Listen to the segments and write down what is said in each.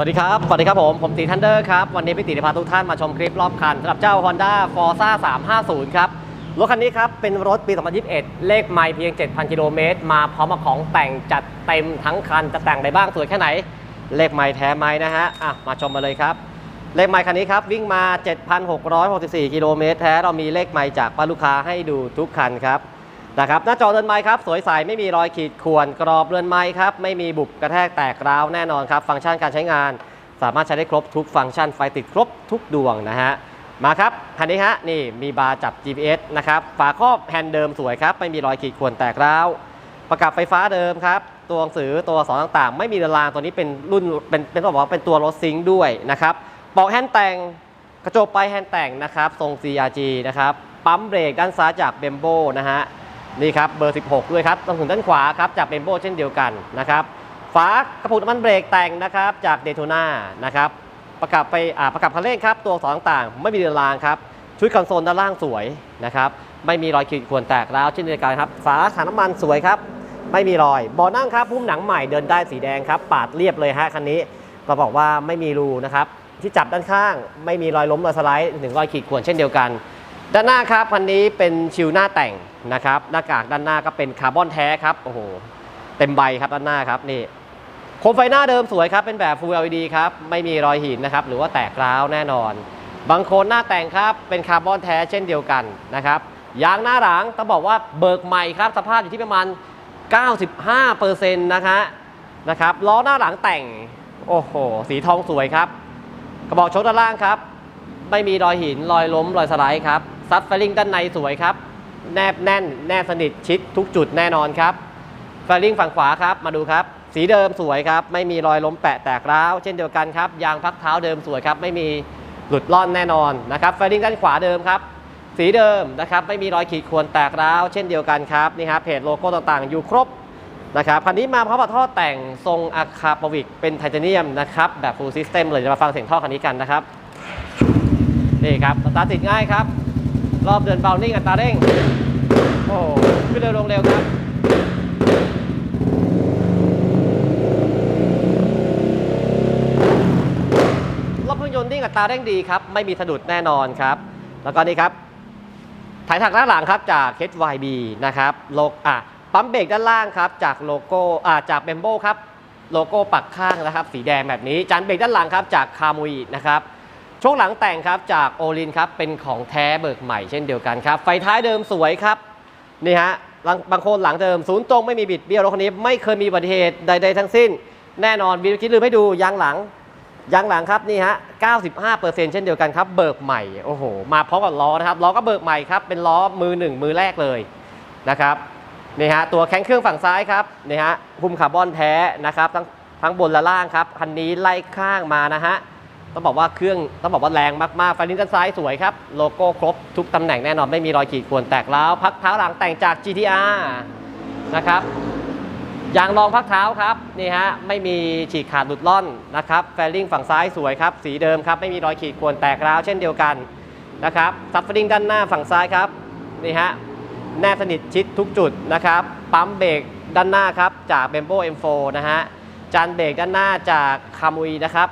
สวัสดีครับ สวัสดีครับผม ผมตีทันเดอร์ครับ วันนี้พี่ตีจะพาทุกท่านมาชมคลิปรอบคันสำหรับเจ้า Honda Forza 350 ครับ รถคันนี้ครับ เป็นรถปี 2021 เลขไม่เพียง 7,000 กิโลเมตร มาพร้อมกับของแต่งจัดเต็มทั้งคัน จะแต่งได้บ้างสวยแค่ไหน เลขไม่แท้ไหมนะฮะ อะ มาชมมาเลยครับ เลขไมค์คันนี้ครับ วิ่งมา 7,664 กิโลเมตรแท้ เรามีเลขไมค์จากป้าลูกค้าให้ดูทุกคันครับ นะครับหน้าจอเรือนไม้ครับสวยใสไม่มีรอยขีดข่วนกรอบเรือนไม้ครับไม่มีบุบกระแทกแตกร้าวแน่นอนครับ ฟังก์ชันการใช้งาน สามารถใช้ได้ครบทุกฟังก์ชันไฟติดครบทุกดวงนะฮะมาครับคันนี้ฮะนี่มีบาร์จับ GPS นะครับฝาครอบแฮนด์เดิมสวยครับไม่มีรอยขีดข่วนแตกร้าวประกับไฟฟ้าเดิมครับตัวหนังสือตัวอักษรต่างๆ ไม่มีเรือนรางตัวนี้เป็นรุ่นเป็นเป็นต้องบอกว่าเป็นตัวรถซิงค์ด้วยนะครับปอกแฮนด์แต่งกระจกไปแฮนด์แต่งนะครับทรง CRG นะครับปั๊มเบรกด้านซ้ายจากเบมโบนะฮะ นี่ครับเบอร์ 16 ด้วยครับตรงถึงด้านขวาครับจากเบมโบเช่นเดียวกันนะครับฝากระปุกน้ำมันเบรกแต่งนะครับจากเดโ t นานะครับประกับไปอ่าประกับคันเร่งครับตัวสอักษรต่างไม่มีเรือนรางครับชุดคอนโซลด้านล่างสวยนะครับไม่มีรอยขีดข่วนแตกร้วเช่นเดียวกันครับฝาถังน้ำมันสวยครับไม่มีรอยบาะนั่งครับพุ่มหนังใหม่เดินได้สีแดงครับปาดเรียบเลยฮะคันนี้เราบอกว่าไม่มีรูนะครับที่จับด้านข้าง ไม่มีรอยล้มรอยสไลด์ถึงรอยขีดข่วนเช่นเดียวกัน ด้านหน้าครับคันนี้เป็นชิวหน้าแต่งนะครับหน้ากากด้านหน้าก็เป็นคาร์บอนแท้ครับโอ้โหเต็มใบครับด้านหน้าครับนี่โคมไฟหน้าเดิมสวยครับเป็นแบบ Full LED ครับไม่มีรอยหินนะครับหรือว่าแตกร้าวแน่นอน บางโคนหน้าแต่งครับเป็นคาร์บอนแท้เช่นเดียวกันนะครับยางหน้าหลังต้องบอกว่าเบิกใหม่ครับสภาพอยู่ที่ประมาณ 95%นะฮะนะครับล้อหน้าหลังแต่งโอ้โหสีทองสวยครับ กระบอกชคด้านล่างครับ ไม่มีรอยหินรอยล้มรอยสไลด์ครับ ซัดไฟลิงด้านในสวยครับ แนบแน่น แนบสนิทชิดทุกจุดแน่นอนครับไฟลิงฝั่งขวาครับ มาดูครับ สีเดิมสวยครับ ไม่มีรอยล้มแปะแตกร้าว เช่นเดียวกันครับ ยางพักเท้าเดิมสวยครับ ไม่มีหลุดล่อนแน่นอนนะครับไฟลิงด้านขวาเดิมครับสีเดิมนะครับไม่มีรอยขีดข่วนแตกร้าว เช่นเดียวกันครับนี่ครับเพจโลโก้ต่างๆ อยู่ครบนะครับคันนี้มาพร้อมกับท่อแต่งทรงอะคาปวิกเป็นไทเทเนียมนะครับแบบ full system เลยจะมาฟังเสียงท่อคันนี้กันนะครับนี่ครับสตาร์ทติดง่ายครับ รอบเดินเบานิ่งอัตราเร่ง โอ้โหขึ้นเร็วลงเร็วครับรอบเครื่องยนต์นิ่งอัตราเร่งดีครับ ไม่มีสะดุดแน่นอนครับ แล้วก็นี่ครับถ่ายถักด้านหลังครับจาก HYB นะครับโลกอะปั๊มเบรกด้านล่างครับจากโลโก้อ่าจากเบมโบครับโลโก้ปักข้างนะครับ สีแดงแบบนี้จานเบรกด้านหลังครับจากคามุยนะครับ ช่วงหลังแต่งครับจากโอลินครับเป็นของแท้เบิกใหม่เช่นเดียวกันครับ ไฟท้ายเดิมสวยครับนี่ฮะบางคนหลังเดิมศูนย์ตรงไม่มีบิดเบี้ยวรถคันนี้ไม่เคยมีอุบัติเหตุใด ๆ ทั้งสิ้น แน่นอนวิวคิดลืมให้ดูยางหลังยางหลังครับนี่ฮะ 95%เช่นเดียวกันครับ เบิกใหม่ โอ้โห มาพร้อมกับล้อนะครับ ล้อก็เบิกใหม่ครับ เป็นล้อมือหนึ่งมือแรกเลยนะครับ นี่ฮะ ตัวแข้งเครื่องฝั่งซ้ายครับ นี่ฮะ หุ้มคาร์บอนแท้นะครับ ทั้งทั้งบนและล่างครับ คันนี้ไล่ข้างมานะฮะ ต้องบอกว่าเครื่องต้องบอกว่าแรงมากๆ ไฟลิ้นด้านซ้ายสวยครับ โลโก้ครบทุกตำแหน่งแน่นอนไม่มีรอยขีดข่วนแตกร้าวพักเท้าหลังแต่งจาก GTR นะครับยางรองพักเท้าครับนี่ฮะไม่มีฉีกขาดหลุดล่อนนะครับแฟลิ่งฝั่งซ้ายสวยครับ สีเดิมครับ ไม่มีรอยขีดข่วนแตกร้าวเช่นเดียวกันนะครับซับฟลิงด้านหน้าฝั่งซ้ายครับนี่ฮะแนบสนิทชิดทุกจุดนะครับ ปั๊มเบรกด้านหน้าครับจากเบมโบ M4 นะฮะจานเบรกด้านหน้าจากคามุยนะครับ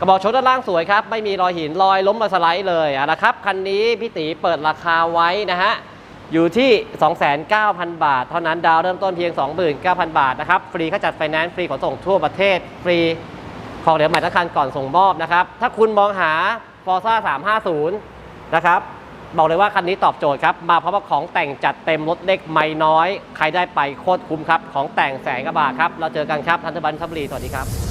กระบอกโชคด้านล่างสวยครับ ไม่มีรอยหินรอยล้มมาสไลด์เลยอะนะครับ คันนี้พี่ตีเปิดราคาไว้นะฮะ อยู่ที่ 29,000 บาท เท่านั้นดาวเริ่มต้นเพียง 29,000 บาทนะครับ ฟรีค่าจัดไฟแนนซ์ฟรีขนส่งทั่วประเทศ ฟรีของเหลือใหม่ทั้งคันก่อนส่งมอบนะครับ ถ้าคุณมองหา Forza 350 นะครับ บอกเลยว่าคันนี้ตอบโจทย์ครับ มาพร้อมกับของแต่งจัดเต็มรถเล็กไม่น้อย ใครได้ไปโคตรคุ้มครับ ของแต่งแสนกว่าบาทครับ เราเจอกันครับทันทบันทับรีสวัสดีครับ